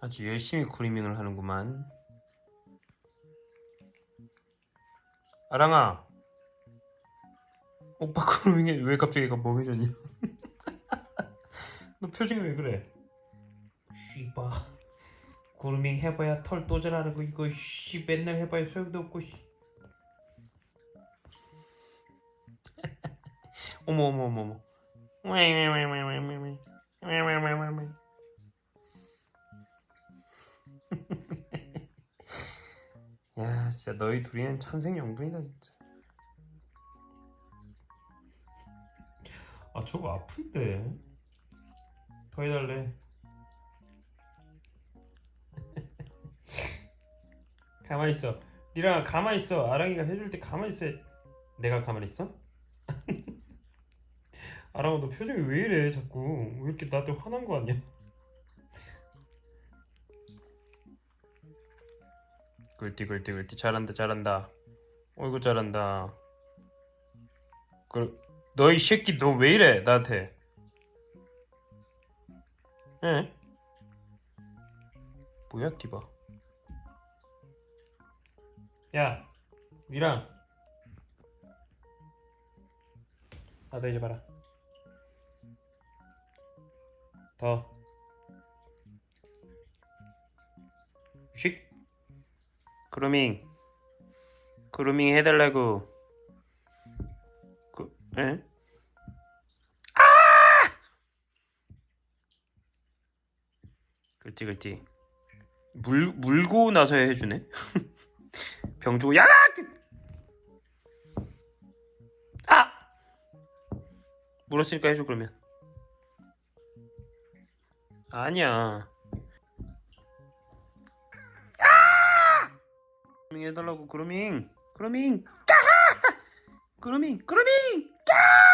아주 열심히 그루밍을 하는구만. 아랑아, 오빠 그루밍에 왜 갑자기 얘가 멍해졌냐? 너 표정이 왜 그래? 씨바, 그루밍 해봐야 털또 자라는 거 이거 씨 맨날 해봐야 소용도 없고 씨. 어머 어머 어머 어머. 야 진짜 너희 둘이는 천생연분이다 진짜. 아 저거 아픈데. 더 해달래. 가만히 있어. 리랑아 가만히 있어. 아랑이가 해줄 때 가만히 있어. 내가 가만히 있어? 아랑아 너 표정이 왜 이래 자꾸? 왜 이렇게 나한테 화난 거 같냐 꿀띠 꿀띠 꿀띠 잘한다 잘한다. 어이구 잘한다. 그 너이 새끼 너 왜 이래 나한테? 에? 뭐야 디바? 야 미랑. 나도 이제 봐라. 더. 쉿. 그루밍 그루밍 해달라고 그, 에? 아! 그렇지 그렇지 물, 물고 나서 해주네 병 주고 야! 아! 물었으니까 해줘 그러면 아니야 해달라고. 그루밍 그루밍 그루밍 그루밍 까